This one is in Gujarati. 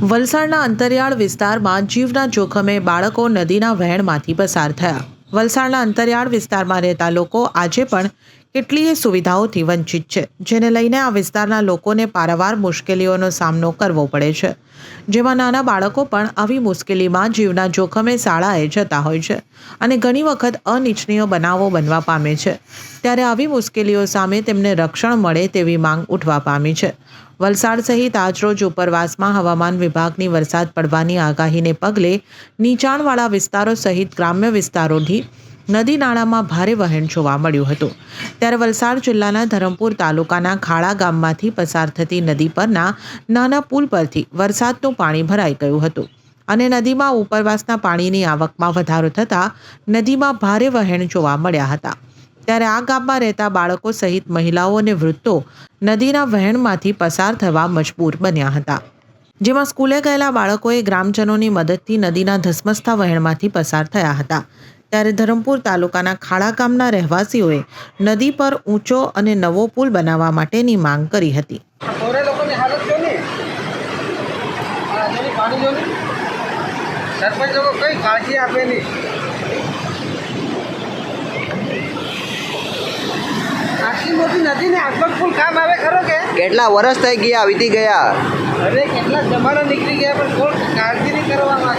વલસાડના અંતરિયાળ વિસ્તારમાં જીવના જોખમે બાળકો નદીના વહેણમાંથી પસાર થયા. વલસાડના અંતરિયાળ વિસ્તારમાં રહેતા લોકો આજે પણ કેટલીય સુવિધાઓથી વંચિત છે, જેને લઈને આ વિસ્તારના લોકોને પારાવાર મુશ્કેલીઓનો સામનો કરવો પડે છે. જેમાં નાના બાળકો પણ આવી મુશ્કેલીમાં જીવના જોખમે શાળાએ જતા હોય છે અને ઘણી વખત અનિચ્છનીય બનાવો બનવા પામે છે. ત્યારે આવી મુશ્કેલીઓ સામે તેમને રક્ષણ મળે તેવી માંગ ઉઠવા પામી છે. વલસાડ સહિત આજરોજ ઉપરવાસમાં હવામાન વિભાગની વરસાદ પડવાની આગાહીને પગલે નીચાણવાળા વિસ્તારો સહિત ગ્રામ્ય વિસ્તારોથી નદી નાળામાં ભારે વહેણ જોવા મળ્યું હતું. ત્યારે વલસાડ જિલ્લાના ધરમપુર તાલુકાના ખાડા ગામમાંથી પસાર થતી નદી પરના નાના પુલ પરથી વરસાદનું પાણી ભરાઈ ગયું હતું અને નદીમાં ઉપરવાસના પાણીની આવકમાં વધારો થતાં નદીમાં ભારે વહેણ જોવા મળ્યા હતા. ત્યારે આ ગામમાં રહેતા બાળકો સહિત મહિલાઓ અને વૃદ્ધો નદીના વહેણમાંથી પસાર થવા મજબૂર બન્યા હતા. જેમાં સ્કૂલે ગયેલા બાળકોએ ગ્રામજનોની મદદથી નદીના ધસમસતા વહેણમાંથી પસાર થયા હતા. ત્યારે ધરમપુર તાલુકાના ખાડા ગામના રહેવાસીઓએ નદી પર ઊંચો અને નવો પુલ બનાવવા માટેની માંગ કરી હતી. કઈ કાળજી આપે ફૂલ કામ આવે ખરો કે? કેટલા વર્ષ થઈ ગયા વીતી ગયા? અરે કેટલા જમાના નીકળી ગયા પણ કોઈ કાળજી નહીં કરવા માંગે